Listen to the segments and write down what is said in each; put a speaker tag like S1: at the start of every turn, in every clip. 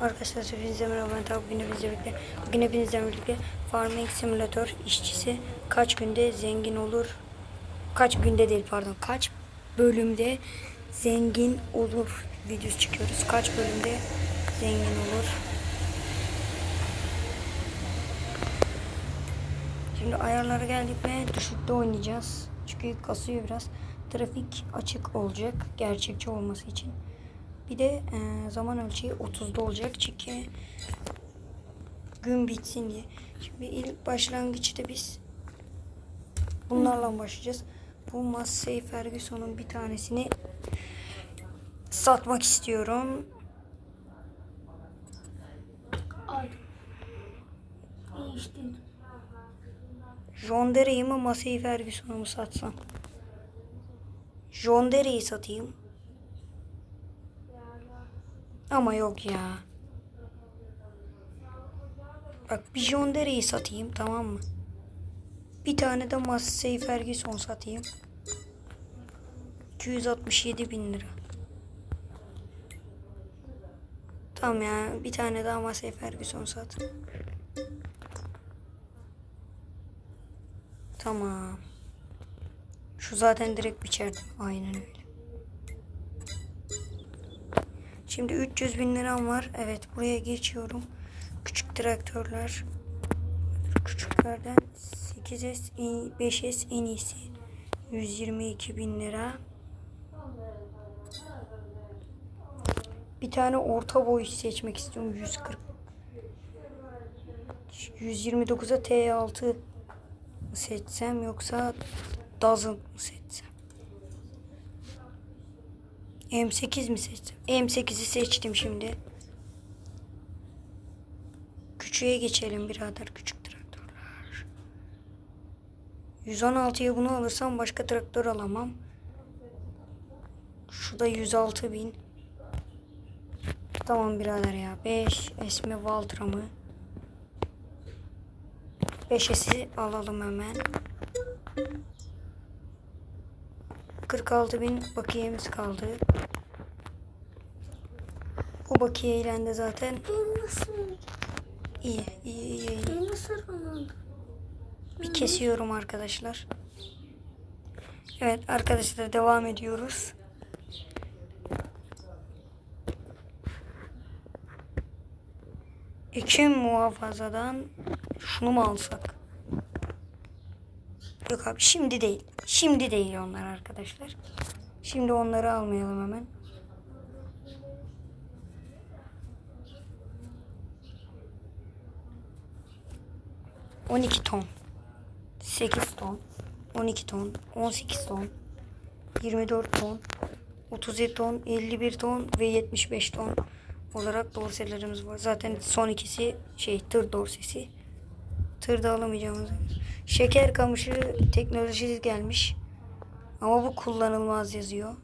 S1: Arkadaşlar hepinize merhaba bugün hepinizle birlikte Bugün hepinizle birlikte Farming Simulator işçisi kaç günde zengin olur? Kaç günde değil pardon. Kaç bölümde zengin olur videosu çıkıyoruz Kaç bölümde zengin olur? Şimdi ayarlara geldik ve düşükte oynayacağız. Çünkü kasıyor biraz. Trafik açık olacak gerçekçi olması için bir de e, zaman ölçeği 30'da olacak çünkü gün bitsin diye. Şimdi ilk başlangıçta biz bunlarla başlayacağız. Bu Massey Ferguson'un bir tanesini satmak istiyorum.
S2: Al. İşte.
S1: John Deere'yi mi Massey Ferguson'u mu satsam? John Deere'yi satayım. Ama yok ya. Bak bir John Deere'yi satayım tamam mı? Bir tane de Massey Ferguson satayım. 267 bin lira. Tamam ya bir tane daha Massey Ferguson sat. Tamam. Şu zaten direkt biçerdim. Aynen öyle. Şimdi 300 bin liram var. Evet buraya geçiyorum. Küçük traktörler. Küçüklerden 8S, 5S en iyisi. 122 bin lira. Bir tane orta boy seçmek istiyorum. 140. 129'a T6 mı seçsem yoksa Dozen seçsem? M8 mi seçtim? M8'i seçtim şimdi. Küçüğe geçelim birader. Küçük traktörler. 116'ya bunu alırsam başka traktör alamam. Şu da 106 bin. Tamam birader ya. 5 Esme Valtra mı? 5'esi alalım hemen. 46 bin bakiyemiz kaldı. O bakiye ile de zaten
S2: nasıl?
S1: iyi iyi iyi. iyi.
S2: Nasıl?
S1: Bir kesiyorum arkadaşlar. Evet arkadaşlar devam ediyoruz. Ekim muhafazadan şunu mu alsak? Yok abi şimdi değil. Şimdi değil onlar arkadaşlar. Şimdi onları almayalım hemen. On iki ton. 8 ton, 12 ton, 18 ton, 24 ton, 37 ton, 51 ton ve 75 ton olarak dorselerimiz var. Zaten son ikisi şey tır dorsesi. Tırda alamayacağımız. Şeker kamışı teknolojisi gelmiş. Ama bu kullanılmaz yazıyor.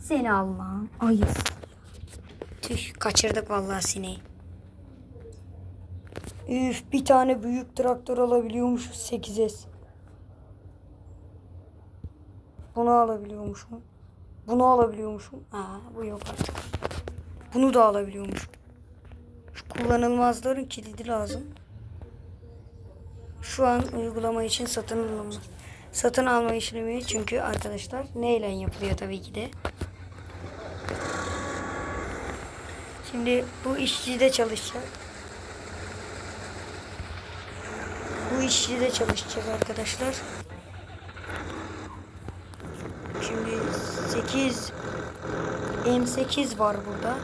S1: Seni Allah'ım. Ayıp. Tüh kaçırdık vallahi sineği. Üf bir tane büyük traktör alabiliyormuşuz 8S. Bunu alabiliyormuşum. Bunu alabiliyormuşum. Aa bu yok artık. Bunu da alabiliyormuşum. Şu kullanılmazların kilidi lazım. Şu an uygulama için satın alma. Satın alma işlemi çünkü arkadaşlar neyle yapılıyor tabii ki de. Şimdi bu işçide çalışacak. Bu işçide çalışacak arkadaşlar. Şimdi 8 M8 var burada.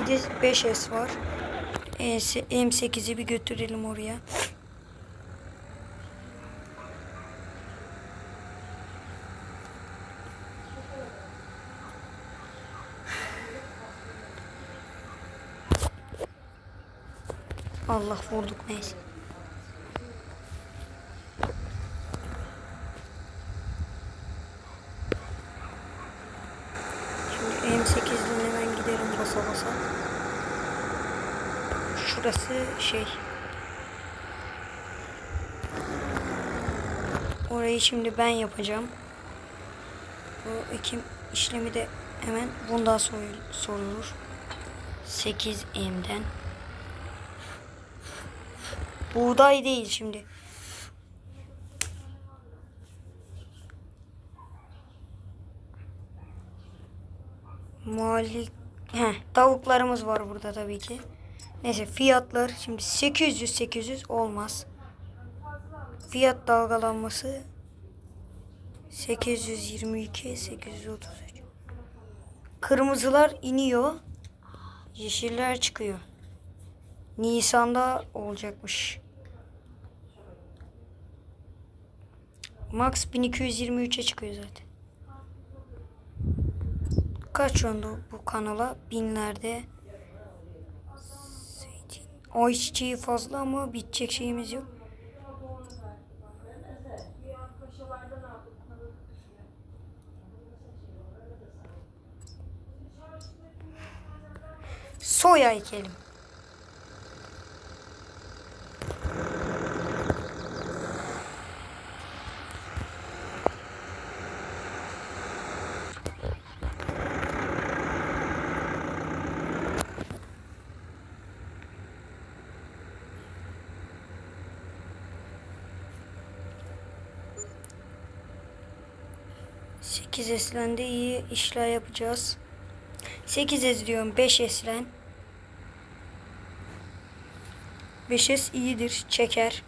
S1: Bir de 5S var. M8'i bir götürelim oraya. Allah vurduk neyse. Şimdi M8'den hemen gidelim basa basa. Şurası şey. Orayı şimdi ben yapacağım. Bu ekim işlemi de hemen bundan sorulur. 8M'den. Buğday değil şimdi. Malik Heh, tavuklarımız var burada tabii ki. Neyse fiyatlar şimdi 800 800 olmaz. Fiyat dalgalanması 822 833. Kırmızılar iniyor. Yeşiller çıkıyor. Nisan'da olacakmış. Max 1223'e çıkıyor zaten. Kaç anda bu kanala? Binlerde. Zeytin. Ayçiçeği fazla ama bitecek şeyimiz yok. Soya ekelim. Sekiz eslende iyi işler yapacağız. 8 ez diyorum 5 eslen. 5 iyidir çeker.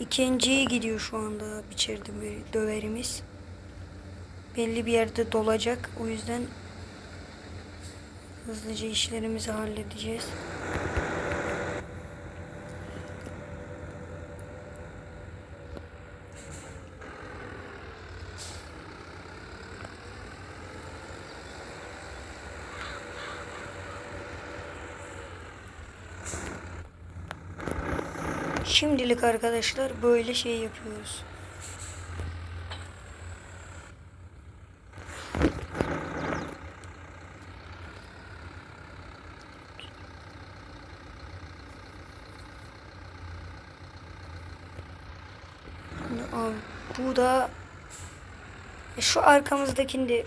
S1: İkinciye gidiyor şu anda biçer döver- döverimiz. Belli bir yerde dolacak. O yüzden hızlıca işlerimizi halledeceğiz. Şimdilik arkadaşlar böyle şey yapıyoruz. Bu da E, şu arkamızdakini de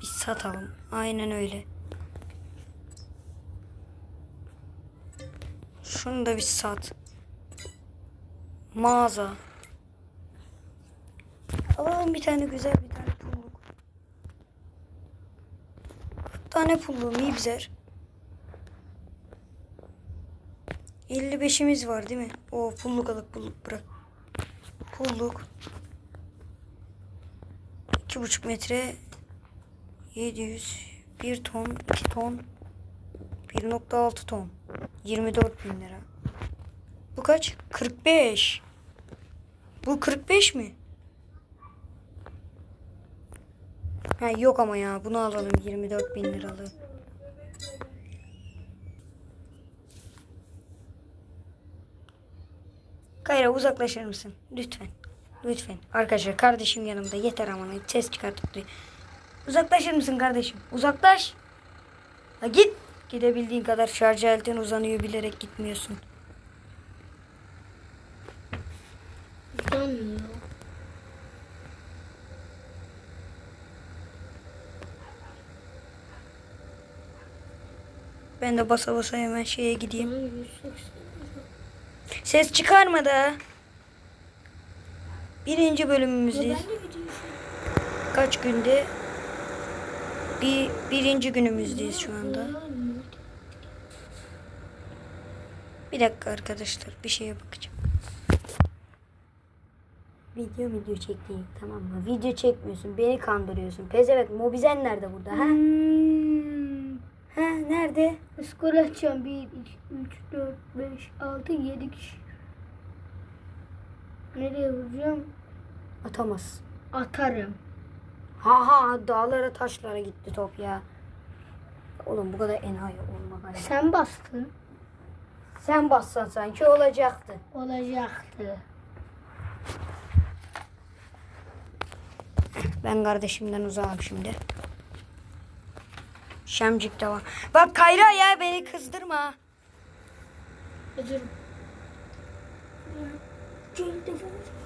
S1: bir satalım. Aynen öyle. Şunu da bir sat. Mağaza. Alalım bir tane güzel bir tane pulluk. Bir tane pulluğum iyi bizer. 55'imiz var değil mi? O pulluk alıp pulluk bırak. Pulluk. 2,5 metre 700 1 ton 2 ton 1.6 ton 24 bin lira. Bu kaç? 45. Bu 45 mi? Ha yok ama ya bunu alalım 24 bin liralığı. Kayra uzaklaşır mısın? Lütfen. Lütfen. Arkadaşlar kardeşim yanımda yeter aman ses çıkartıp duruyor. Uzaklaşır mısın kardeşim? Uzaklaş. Ha git. Gidebildiğin kadar şarj aletin uzanıyor bilerek gitmiyorsun.
S2: Yanmıyor.
S1: Ben de basa basa hemen şeye gideyim.
S2: Lan 180.
S1: Ses çıkarma da. Birinci bölümümüzdeyiz. Kaç günde? Bir, birinci günümüzdeyiz şu anda. Bir dakika arkadaşlar bir şeye bakacağım. Video video çektiğim tamam mı? Video çekmiyorsun beni kandırıyorsun. Pezevenk Mobizen nerede burada ha?
S2: Hmm.
S1: Ha nerede?
S2: Skor açacağım. 1, 2, 3, 4, 5, 6, 7 kişi. Nereye vuracağım?
S1: Atamaz.
S2: Atarım.
S1: Ha ha dağlara taşlara gitti top ya. Oğlum bu kadar enayi olma bana.
S2: Sen bastın.
S1: Sen bassan sanki olacaktı.
S2: Olacaktı.
S1: Ben kardeşimden uzağım şimdi. Şemcik de var. Bak Kayra ya beni kızdırma.
S2: Özür. Gölde vur.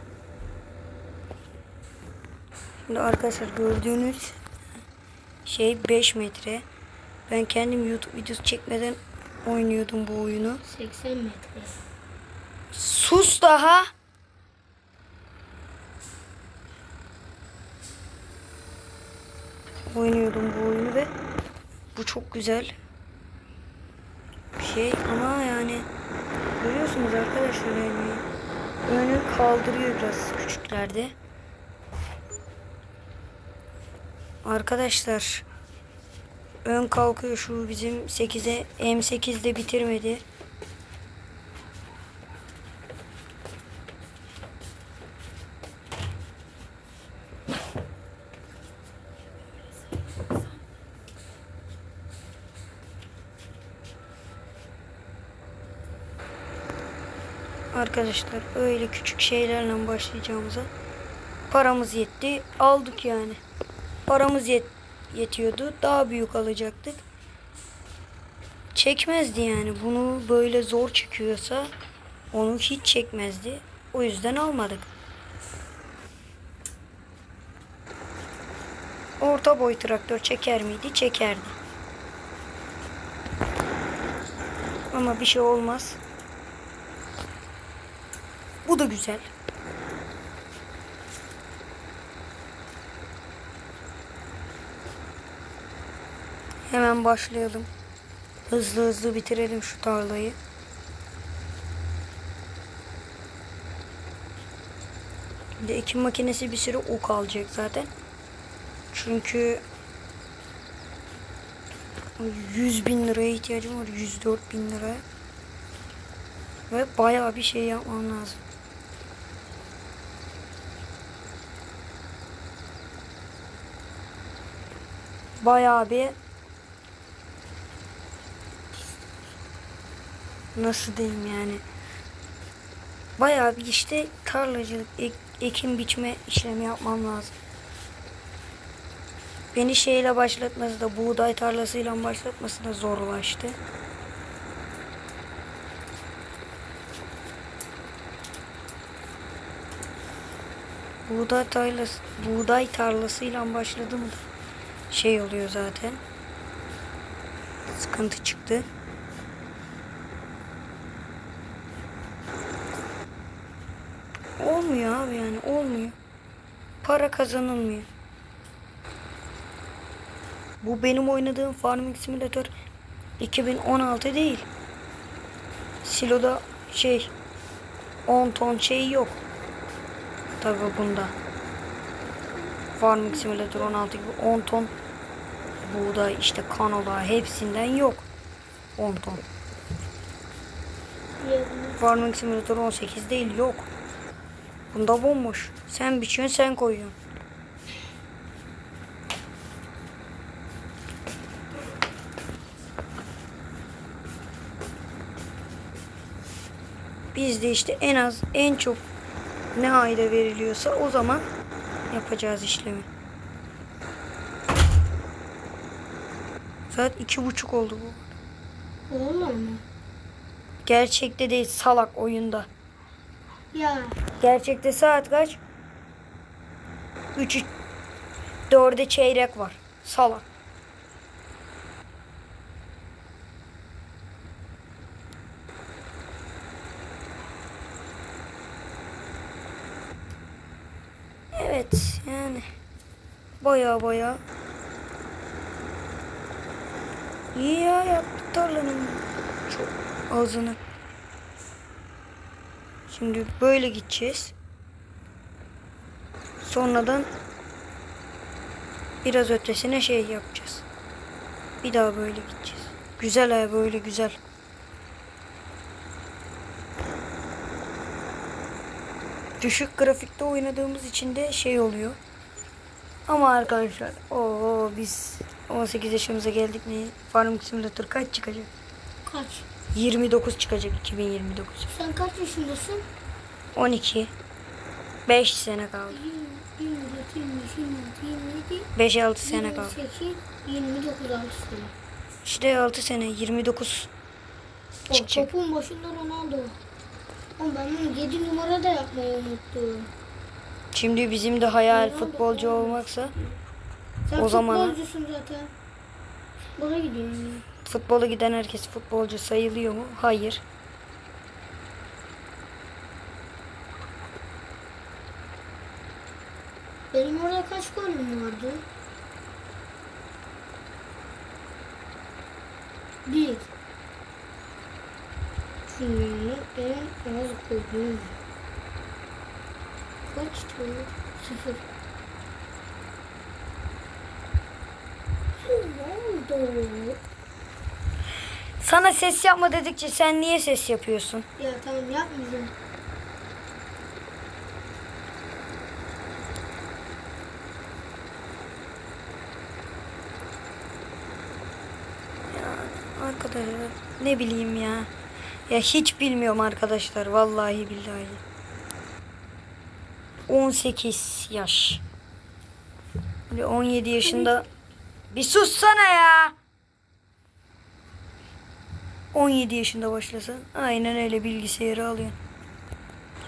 S1: Şimdi arkadaşlar gördüğünüz şey 5 metre. Ben kendim YouTube videosu çekmeden oynuyordum bu oyunu.
S2: 80 metre.
S1: Sus daha. Oynuyordum bu oyunu ve bu çok güzel bir şey ama yani görüyorsunuz arkadaşlar yani önü kaldırıyor biraz küçüklerde. Arkadaşlar ön kalkıyor şu bizim 8'e M8'de bitirmedi. Arkadaşlar öyle küçük şeylerle başlayacağımıza paramız yetti aldık yani. Paramız yet yetiyordu daha büyük alacaktık. Çekmezdi yani bunu böyle zor çıkıyorsa onu hiç çekmezdi. O yüzden almadık. Orta boy traktör çeker miydi? Çekerdi. Ama bir şey olmaz. Bu da güzel. Hemen başlayalım. Hızlı hızlı bitirelim şu tarlayı. De ekim makinesi bir süre ok alacak zaten. Çünkü 100 bin liraya ihtiyacım var. 104 bin liraya. Ve bayağı bir şey yapmam lazım. Bayağı bir nasıl diyeyim yani bayağı bir işte tarlacılık ek- ekim biçme işlemi yapmam lazım. Beni şeyle başlatması da buğday tarlasıyla başlatması da zorlaştı. Buğday tarlası, buğday tarlasıyla başladım da şey oluyor zaten. Sıkıntı çıktı. Olmuyor abi yani olmuyor. Para kazanılmıyor. Bu benim oynadığım Farming Simulator 2016 değil. Silo'da şey 10 ton şey yok. Tabi bunda. Farming Simulator 16 gibi 10 ton buğday işte kanola hepsinden yok. 10 ton. Farming Simulator 18 değil yok. Bunda bomboş. Sen biçiyorsun sen koyuyorsun. Bizde işte en az en çok ne ayda veriliyorsa o zaman yapacağız işlemi. Saat iki buçuk oldu bu.
S2: Olur mu?
S1: Gerçekte değil salak oyunda.
S2: Ya
S1: Gerçekte saat kaç? 3 4'e çeyrek var. Salak. Evet yani baya baya iyi ya yaptık tarlanın çok ağzını. Şimdi böyle gideceğiz. Sonradan biraz ötesine şey yapacağız. Bir daha böyle gideceğiz. Güzel ha böyle güzel. Düşük grafikte oynadığımız için de şey oluyor. Ama arkadaşlar o biz 18 yaşımıza geldik mi Farming Simulator kaç çıkacak?
S2: kaç?
S1: 29 çıkacak 2029.
S2: Sen kaç yaşındasın?
S1: 12 5 sene kaldı.
S2: 20, 24, 25, 26, 27,
S1: 5-6 sene kaldı.
S2: 28, 29, 6 sene.
S1: İşte 6 sene 29
S2: O
S1: çıkacak.
S2: topun başında Ronaldo. Ama ben bunu 7 numara da yapmayı unuttum.
S1: Şimdi bizim de hayal futbolcu olmaksa
S2: Sen
S1: O zaman-
S2: futbolcusun zaten. Futbola gidiyorsun.
S1: futbola giden herkes futbolcu sayılıyor mu? Hayır.
S2: Benim orada kaç golüm vardı? Bir. Dünyanın en az golü. Kaçtı? Sıfır. Ne oldu?
S1: Sana ses yapma dedikçe sen niye ses yapıyorsun?
S2: Ya tamam yapmayacağım.
S1: Arkadaşlar ne bileyim ya. Ya hiç bilmiyorum arkadaşlar vallahi billahi. 18 yaş. Böyle 17 yaşında bir sussana ya. 17 yaşında başlasın. Aynen öyle bilgisayarı alıyorsun.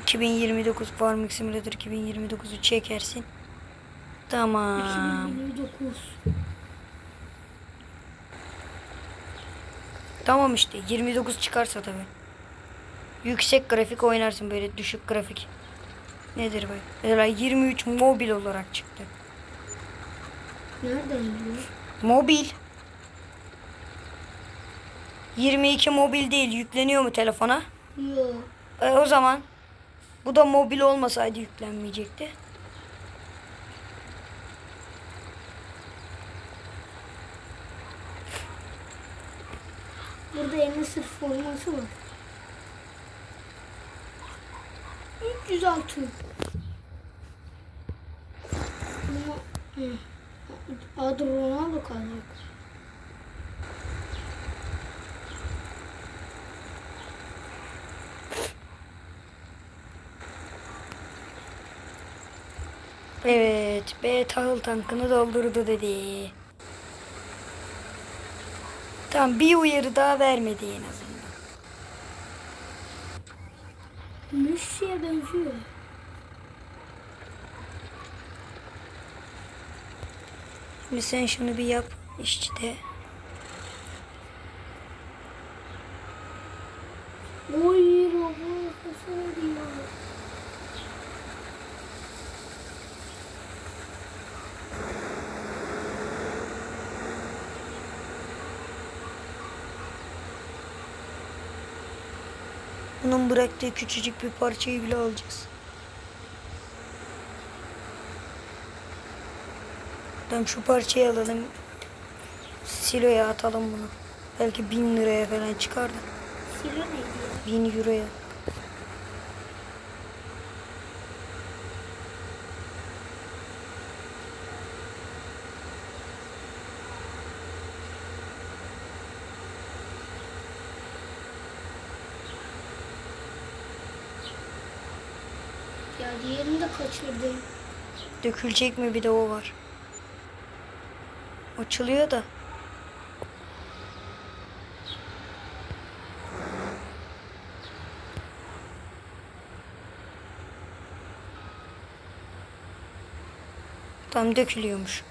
S1: 2029 Farming Simulator 2029'u çekersin. Tamam.
S2: 2029.
S1: Tamam işte 29 çıkarsa tabii. Yüksek grafik oynarsın böyle düşük grafik. Nedir bu? Mesela 23 mobil olarak çıktı.
S2: Nereden biliyor?
S1: Mobil. 22 mobil değil yükleniyor mu telefona?
S2: Yok.
S1: E, o zaman bu da mobil olmasaydı yüklenmeyecekti.
S2: Burada elinde sırf forması var. 306. Ama hı, adı Ronaldo kalacak.
S1: Evet B tahıl tankını doldurdu dedi. Tamam bir uyarı daha vermedi en azından.
S2: Messi'ye benziyor.
S1: Şimdi sen şunu bir yap işçide.
S2: Oy robot.
S1: Bunun bıraktığı küçücük bir parçayı bile alacağız. Tamam şu parçayı alalım. Siloya atalım bunu. Belki bin liraya falan çıkar da.
S2: Silo neydi?
S1: Bin euroya.
S2: Ya diğerini de kaçırdım.
S1: Dökülecek mi bir de o var. Açılıyor da. Tam dökülüyormuş.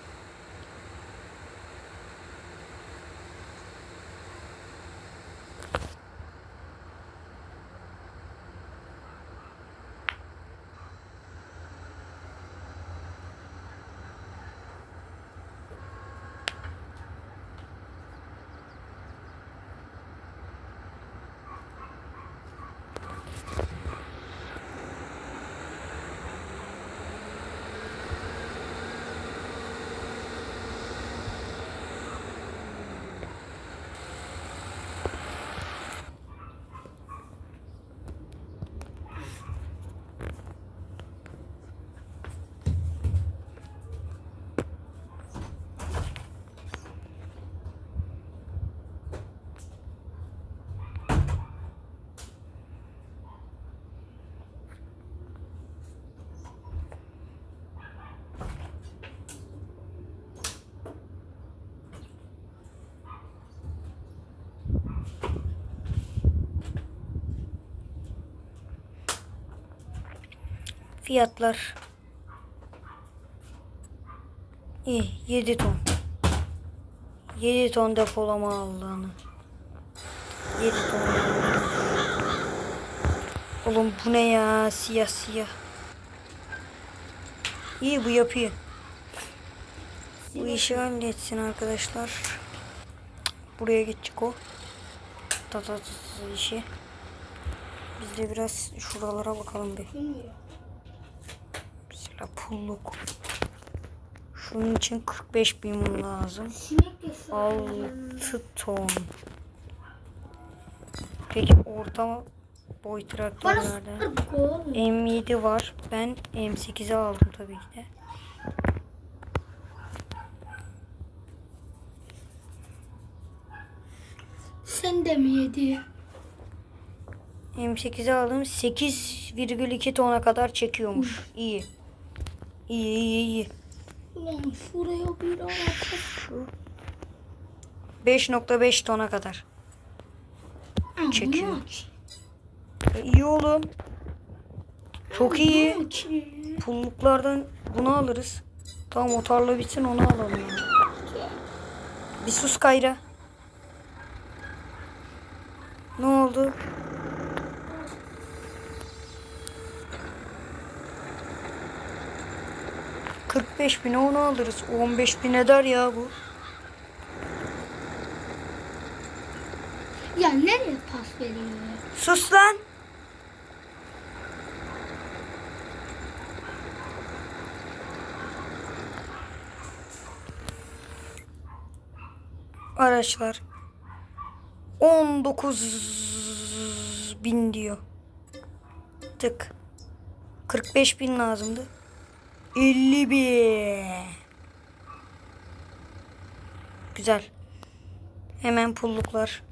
S1: Fiyatlar İyi 7 ton. 7 ton depolama Allah'ını. 7 ton. Oğlum bu ne ya? Siyah siyah. İyi bu yapıyor. Bu işi halletsin arkadaşlar. Buraya geçecek o. Ta ta ta ta işi. Biz de biraz şuralara bakalım bir. Mesela pulluk. Şunun için 45 bin lazım.
S2: Sinek de şu.
S1: 6 ton. Peki orta boy
S2: Bana
S1: traktörlerde
S2: sıfır oğlum.
S1: M7 var. Ben M8'i aldım tabii ki de.
S2: Sen de mi yedi?
S1: M8'i aldım. 8,2 tona kadar çekiyormuş. İyi. İyi iyi iyi.
S2: Ulan şuraya bir ara.
S1: Şu 5.5 tona kadar. Çekiyor. E, iyi oğlum. Çok iyi. Pulluklardan bunu alırız. Tamam o tarla bitsin onu alalım. yani. Bir sus Kayra. Ne oldu? Kırk beş bine onu alırız. 15 bin eder ya bu.
S2: Ya nereye pas veriyor?
S1: Sus lan. Araçlar 19 bin diyor. Tık. 45 bin lazımdı. 50 bin. Güzel. Hemen pulluklar.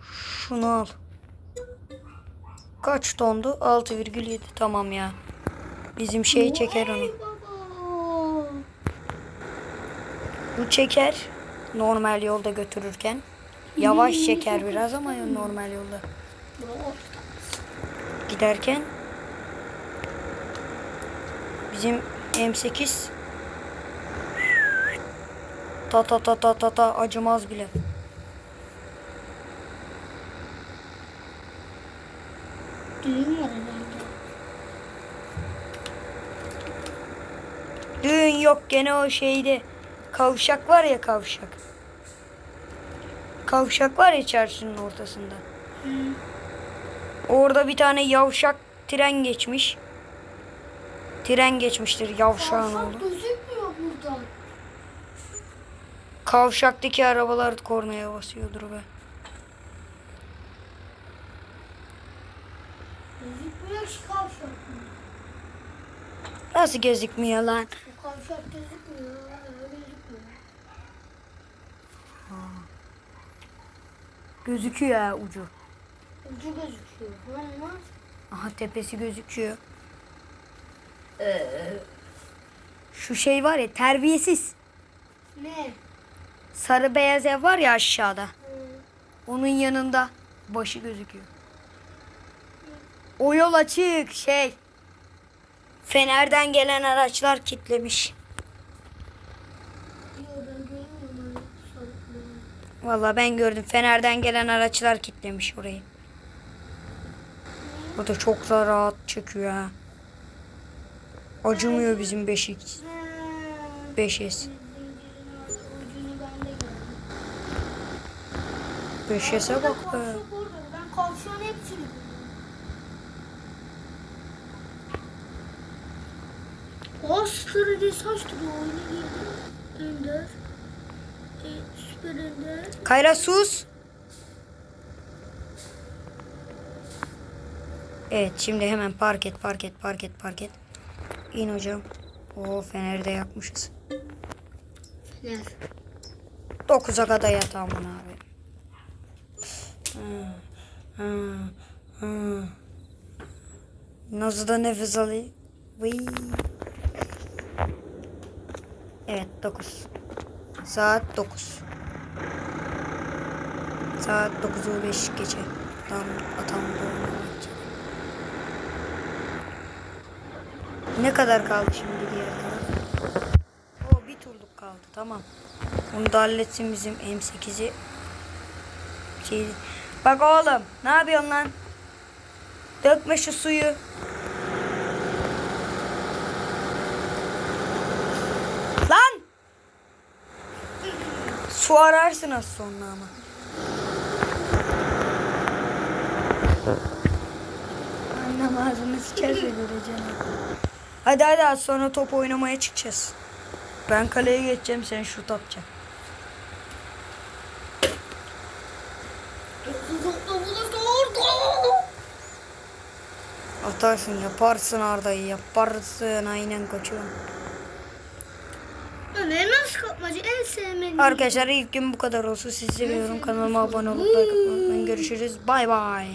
S1: Şunu al. Kaç tondu? 6,7 tamam ya. Bizim şey çeker onu. Bu çeker. Normal yolda götürürken. Yavaş çeker biraz ama normal yolda. Giderken bizim M8 ta ta ta ta ta ta acımaz bile.
S2: Düğün var herhalde.
S1: Düğün yok gene o şeyde. Kavşak var ya kavşak. Kavşak var ya çarşının ortasında. Orada bir tane yavşak tren geçmiş. Tren geçmiştir yavşağın oğlu. Kavşaktaki arabalar kornaya basıyordur be.
S2: Gözükmüyor ki kavşak.
S1: Nasıl gözükmüyor lan?
S2: Bu kavşak gözükmüyor. Gözükmüyor.
S1: Gözüküyor ha ucu.
S2: Ucu gözüküyor.
S1: Aha tepesi gözüküyor. Şu şey var ya terbiyesiz.
S2: ne?
S1: Sarı beyaz ev var ya aşağıda. Onun yanında başı gözüküyor. O yol açık şey. Fenerden gelen araçlar kitlemiş.
S2: Yok ben
S1: gördüm. Fenerden gelen araçlar kitlemiş orayı. Burada çok da rahat çekiyor ha. Acımıyor bizim 5x.
S2: Ha,
S1: 5S.
S2: zincirin ucunu ben de gördüm.
S1: 5S'e bak be.
S2: Ben kavşağın hepsini gördüm. O strateji saç duruyor. Oyuna girdi. Ender. E, süper Ender.
S1: Kayra sus. Evet şimdi hemen park et park et park et park et. İn hocam. O feneri de yakmışız.
S2: Fener.
S1: 9'a kadar yat aman abi. Nasıl da nefes alayım. Vıy. Evet 9. Saat 9. Saat 9'u 5 geçe. Tam atam doğumuna Ne kadar kaldı şimdi diğer taraf? tamam. Bunu da halletsin bizim M8'i. Şey, bak oğlum ne yapıyorsun lan? Dökme şu suyu. Lan! Su ararsın az sonra ama.
S2: Annem ağzını siker söyleyeceğim.
S1: Hadi hadi az sonra top oynamaya çıkacağız. Ben kaleye geçeceğim sen şut atacaksın. Atarsın yaparsın Arda'yı yaparsın aynen koçum.
S2: Elmas kapmacı en sevmediğim.
S1: Arkadaşlar ilk gün bu kadar olsun. Sizi seviyorum. Kanalıma abone olup like atmayı unutmayın. Görüşürüz. Bay bay.